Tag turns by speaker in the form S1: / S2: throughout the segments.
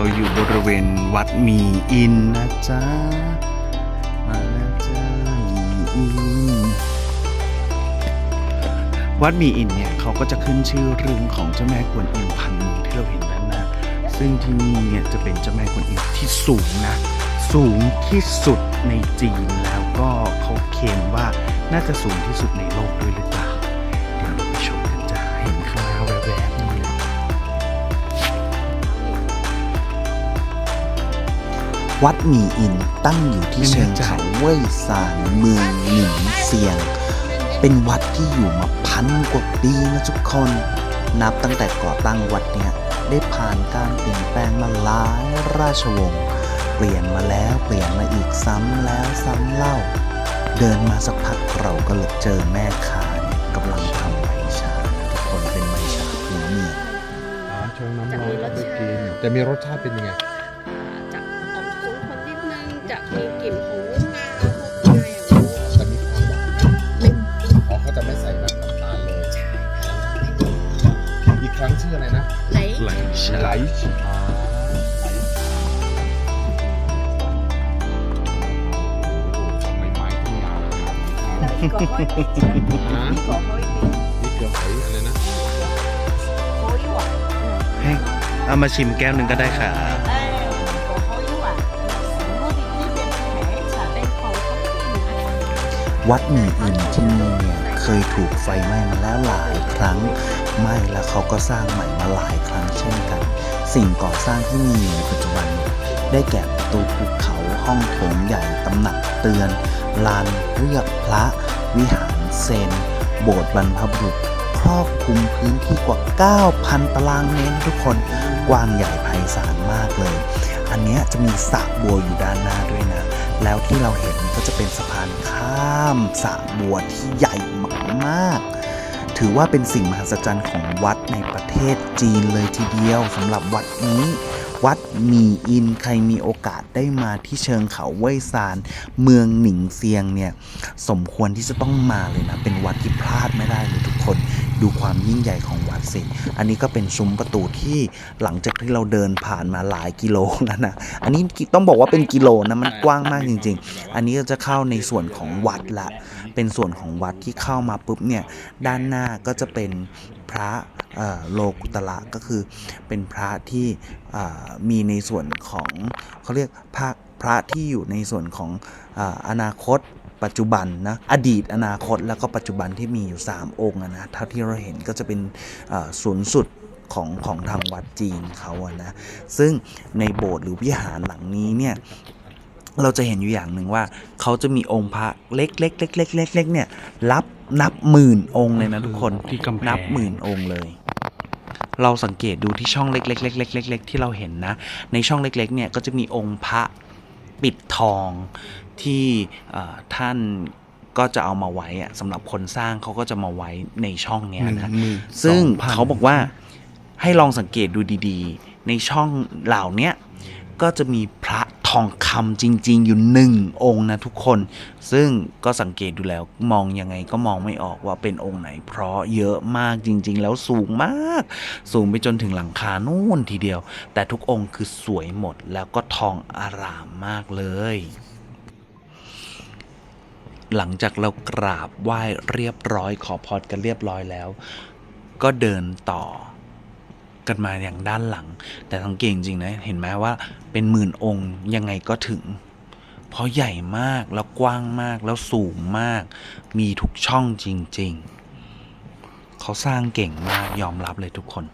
S1: เราอยู่บริเวณวัดมีอินนะจ๊ะ มาแล้วจ้ามีอิน วัดมีอินเนี่ยเขาก็จะขึ้นชื่อเรื่องของเจ้าแม่กวนอิมพันมือที่เราเห็นด้านหน้า ซึ่งที่นี่เนี่ยจะเป็นเจ้าแม่กวนอิมที่สูงนะ สูงที่สุดในจีนแล้วก็เขาเคลมว่าน่าจะสูงที่สุด วัดห
S2: มี่อินตั้งอยู่ที่เชิงเขาเว่ยซานเมืองหนิงเซียง เป็นวัดที่อยู่มาพันกว่าปีนะทุกคน นับตั้งแต่ก่อตั้งวัดเนี่ยได้ผ่านการเปลี่ยนแปลงมาหลายราชวงศ์เปลี่ยนมาแล้วเปลี่ยนมาอีกซ้ำแล้วซ้ำเล่า เดินมาสักพักเราก็เลยเจอแม่ค้าเนี่ยกำลังทำใบชาทุกคนเป็นใบชาพื้นเมือง
S3: อ๋อชงน้ำร้อนแล้วไปกินจะมีรสชาติเป็นยังไง
S4: จะมีกลิ่นของมะนาวพวกอะไรอย่างนี้
S3: จะมีความหวานอ๋อเขาจะไม่ใส่น้ำตาลเลย
S4: ใช่ค่ะ
S3: อีกครั้งชื่ออะไรนะ
S4: ไหล
S1: ไหลชา
S3: ไหลอ๋อทำไมไม้ที่ยาวขนาดนี้ครับ
S4: อีกก็ห้อยปีก
S3: ฮะ
S4: อีกก็ห้อยปีก
S3: นี่เกลือหอยอะไรนะ
S4: ห้อยหวาน
S1: ให้เอามาชิมแก้วหนึ่งก็ได้ค่ะ
S4: วั
S2: ดหมี่อินที่นี่เนี่ยเคยถูกไฟไหม้มาแล้วหลายครั้งไหม้แล้วเขาก็สร้างใหม่มาหลายครั้งเช่นกัน สิ่งก่อสร้างที่มีอยู่ในปัจจุบัน ได้แก่ประตูภูเขาห้องโถงใหญ่ตำหนักเตือนลานเรียกพระ วิหารเซน โบสถ์บรรพบุรุษครอบคลุมพื้นที่กว่า 9,000 ตารางเมตรทุกคนกว้างใหญ่ไพศาลมากเลย อันนี้จะมีสระบัวอยู่ด้านหน้าด้วยนะ แล้วที่เราเห็นก็จะเป็นสะพานข้ามสระบัวที่ใหญ่มากๆ ถือว่าเป็นสิ่งมหัศจรรย์ของวัดในประเทศจีนเลยทีเดียวสำหรับวัดนี้ วัดหมีอินใครมีโอกาสได้มาที่เชิงเขาเว่ยซาน เมืองหนิงเซียงเนี่ยสมควรที่จะต้องมาเลยนะ เป็นวัดที่พลาดไม่ได้เลยทุกคนดูความยิ่งใหญ่ของวัดสิอันนี้ก็เป็นซุ้มประตูที่หลังจากที่เราเดินผ่านมาหลายกิโลแล้วนะอันนี้ต้องบอกว่าเป็นกิโลนะมันกว้างมากจริง ๆ อันนี้ก็จะเข้าในส่วนของวัดละ เป็นส่วนของวัดที่เข้ามาปุ๊บเนี่ยด้านหน้าก็จะเป็นพระ โลกุตละก็คือเป็นพระที่มีในส่วนของเขาเรียกพระพระที่อยู่ในส่วนของอนาคตปัจจุบันนะอดีตอนาคตแล้วก็ปัจจุบันที่มีอยู่ 3 องค์นะเท่าที่เราเห็นก็จะเป็นอ่าศูนย์สุดของของทางวัดจีนเขาอะนะซึ่งในโบสถ์หรือวิหารหลังนี้เนี่ย เราจะเห็นอยู่อย่างหนึ่งว่า เขาจะมีองค์พระเล็กๆเล็กๆเล็กๆเล็กๆเนี่ยรับนับหมื่นองค์เลยนะทุกคน
S1: ที่กำแพง
S2: นับหมื่นองค์เลย เราสังเกตดูที่ช่องเล็กๆเล็กๆเล็กๆที่เราเห็นนะ ในช่องเล็กๆเนี่ยก็จะมีองค์พระปิดทองที่เอ่อท่านก็จะเอามาไว้อะสำหรับคนสร้างเขาก็จะมาไว้ในช่องเนี้ยนะ
S1: หมื่น
S2: ซึ่ง
S1: สองพัน
S2: เขาบอกว่าให้ลองสังเกตดูดีๆ ในช่องเหล่าเนี้ยก็จะมีพระ ทองคำจริง ๆ อยู่หนึ่งองค์นะทุกคน ซึ่งก็สังเกตดูแล้วมองยังไงก็มองไม่ออกว่าเป็นองค์ไหน เพราะเยอะมากจริง ๆ แล้วสูงมาก สูงไปจนถึงหลังคานู่นทีเดียว แต่ทุกองค์คือสวยหมดแล้วก็ทองอารามมากเลยหลังจากเรากราบไหว้เรียบร้อยขอพรกันเรียบร้อยแล้ว ก็เดินต่อ กันมาอย่างด้านหลัง แต่สังเกตจริงนะ เห็นไหมว่าเป็นหมื่นองค์ยังไงก็ถึง เพราะใหญ่มากแล้วกว้างมากแล้วสูงมาก มีทุกช่องจริง ๆ เขาสร้างเก่งมากยอมรับเลยทุกคน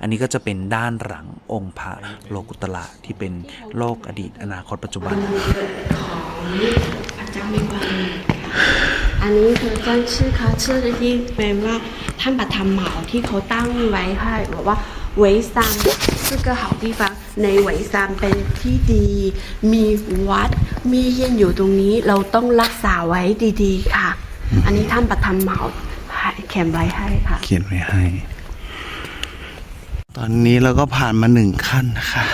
S2: อันนี้ก็จะเป็นด้านหลังองค์พระโลกุตละที่เป็นโลกอดีตอนาคตปัจจุบัน
S4: พระเจ้าไม่ว่า อันนี้คือการชื่อเขาชื่อที่เป็นว่าท่านประธรรมเหมาที่เขาตั้งไว้ให้บอกว่าเวยซาน是个好地方ในเวยซานเป็นที่ดี มีวัด มีเฮียนอยู่ตรงนี้ เราต้องรักษาไว้ดีๆ ค่ะ อันนี้ท่านประธรรมเหมาให้เขียนไว้ให้ค่ะ
S1: เขียนไว้ให้ ตอนนี้เราก็ผ่านมาหนึ่งขั้นนะคะ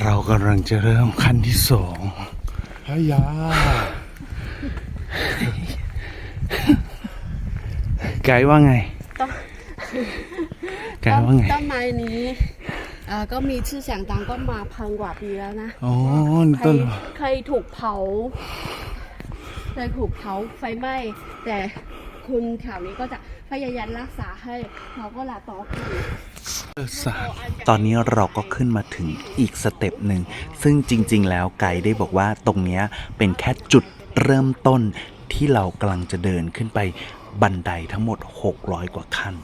S1: เรากำลังจะเริ่มขั้นที่สอง
S3: พยา
S1: ไกด์ว่าไง
S4: ต้อง
S1: ไกด์ว่าไง
S4: ต้นไม้นี้เอ่อก็มีชื่อเสียงดังก็มาพันกว่าปีแล้วนะ
S1: อ๋อนี่
S4: เค
S1: ต้
S4: ย
S1: น
S4: เคยถูกเผาเคยถูกเผาไฟไหม้แต่คุณแถวนี้ก็จะพยายามรักษาให้เขาก็ลาต่อคือ
S2: ตอนนี้เราก็ขึ้นมาถึงอีกสเต็ปหนึ่ง ซึ่งจริง ๆ แล้วไกด์ได้บอกว่าตรงเนี้ยเป็นแค่จุดเริ่มต้นที่เรากำลังจะเดินขึ้นไป บันไดทั้งหมด 600 กว่าขั้น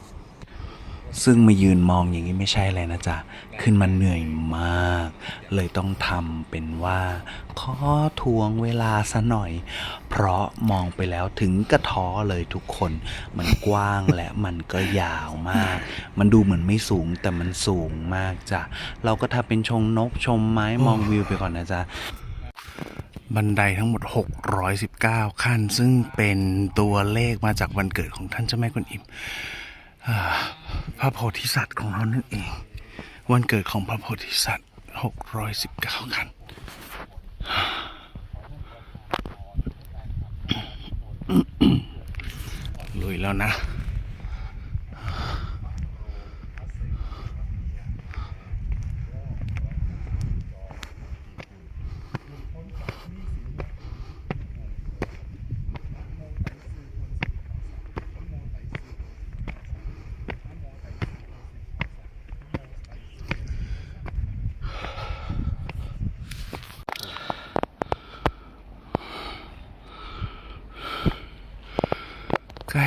S2: ซึ่งมายืนมองอย่างนี้ไม่ใช่เลยนะจ๊ะ ขึ้นมาเหนื่อยมาก เลยต้องทำเป็นว่า ขอทวงเวลาซะหน่อย เพราะมองไปแล้วถึงกระท้อเลยทุกคน มันกว้างและมันก็ยาวมาก มันดูเหมือนไม่สูงแต่มันสูงมากจ้ะ เราก็ทำเป็นชมนกชมไม้มองวิวไปก่อนนะจ๊ะ
S1: บันไดทั้งหมด 619 ขั้น ซึ่งเป็นตัวเลขมาจากวันเกิดของท่านเจ้าแม่กวนอิมอ่าพระโพธิสัตว์ของเรานั่นเอง วันเกิดของพระโพธิสัตว์ 619 ขั้นลุยแล้วนะ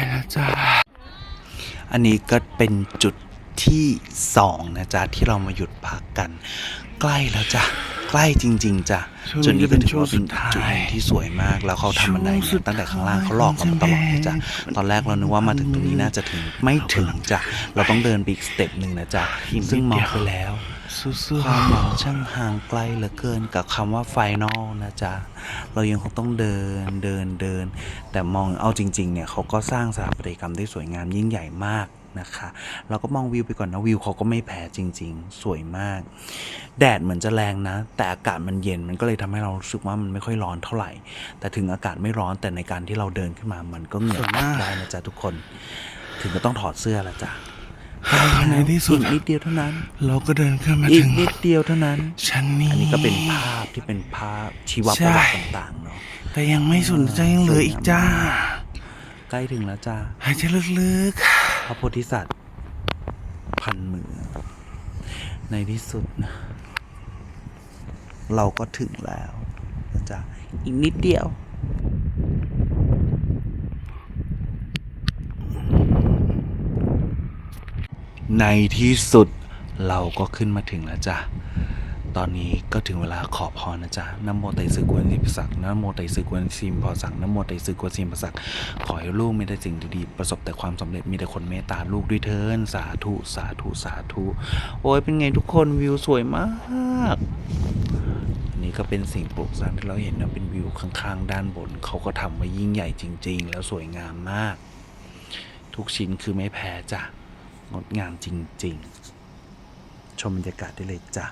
S1: ใกล้แล้วจ้า
S2: อันนี้ก็เป็นจุดที่สองนะจ๊ะ ที่เรามาหยุดพักกัน ใกล้แล้วจ้ะ ใกล้จริง ๆจ้ะ
S1: ช่วง
S2: จน
S1: นี้
S2: นี้
S1: จะเป็
S2: เป็น
S1: น
S2: ถือว่าเป็น
S1: ช่วงสุดท้าย
S2: จุดหนึ่งที่สวยมากแล้วเขาทำบันได
S1: ช่วงสุ
S2: เนี่ย
S1: ด
S2: ตั้งแต่ข้างล่าง
S1: ท้าย
S2: เขาหลอกเรามาตลอดเลยจ้ะ
S1: ใช่ไหม
S2: ตอนแรกเรานึกว่ามาถึงตรงนี้น่าจะถึงไม่ถึงจ้ะเราต้องเดินไปอีกสเต็ปหนึ่งนะจ๊ะ
S1: อีกนิดเดียว
S2: ซึ่งมองไปแล้ว
S1: สู้
S2: ความหวังช่างห่างไกลเหลือเกินกับคำว่าไฟนอลนะจ๊ะ เรายังคงต้องเดินเดินเดิน แต่มองเอาจริง ๆ เนี่ยเขาก็สร้างสถาปัตยกรรมได้สวยงามยิ่งใหญ่มากนะคะเราก็มองวิวไปก่อนนะวิวเขาก็ไม่แพ้จริง ๆ สวยมาก แดดเหมือนจะแรงนะ แต่อากาศมันเย็นมันก็เลยทำให้เรารู้สึกว่ามันไม่ค่อยร้อนเท่าไหร่ แต่ถึงอากาศไม่ร้อนแต่ในการที่เราเดินขึ้นมามันก็เหงื่อแตกได้นะจ๊ะทุกคน ถึงก็ต้องถอดเสื้อละจ้ะ
S1: ๆ ในที่สุด
S2: อีกนิดเดียวเท่านั้น
S1: เราก็เดินขึ้นมา
S2: อี
S1: ถึ
S2: ก
S1: ง
S2: นิดเดียวเท่านั้น
S1: ชั้นนี้
S2: อันนี้ก็เป็นภาพที่เป็นภาพชีวประวัติต่างๆเนาะ
S1: แต่ยังไม่สุดใจยังเหลืออีกจ้า
S2: ใกล้ถึงแล้วจ้า
S1: หายใจลึก
S2: พระโพธิสัตว์ พันมือ ในที่สุดนะเราก็ถึงแล้วนะจ๊ะอีกนิดเดียว ในที่สุดเราก็ขึ้นมาถึงแล้วจ้ะ ตอนนี้ก็ถึงเวลาขอพรนะจ๊ะนโมไตรสึกวนสิมศักนโมไตรสึกวนสิมพอสักนโมไตรสึกวนสิมพอสักขอให้ลูกมีแต่สิ่งดีๆประสบแต่ความสำเร็จมีแต่คนเมตตาลูกด้วยเถินสาธุสาธุสาธุโอ้ยเป็นไงทุกคนวิวสวยมากอันนี้ก็เป็นสิ่งปลูกสร้างที่เราเห็นนะเป็นวิวข้างๆ ด้านบนเขาก็ทำมายิ่งใหญ่จริง ๆ แล้วสวยงามมาก ทุกชิ้นคือไม่แพ้จ้ะ งดงามจริง ๆ ชมบรรยากาศได้เลยจ้ะ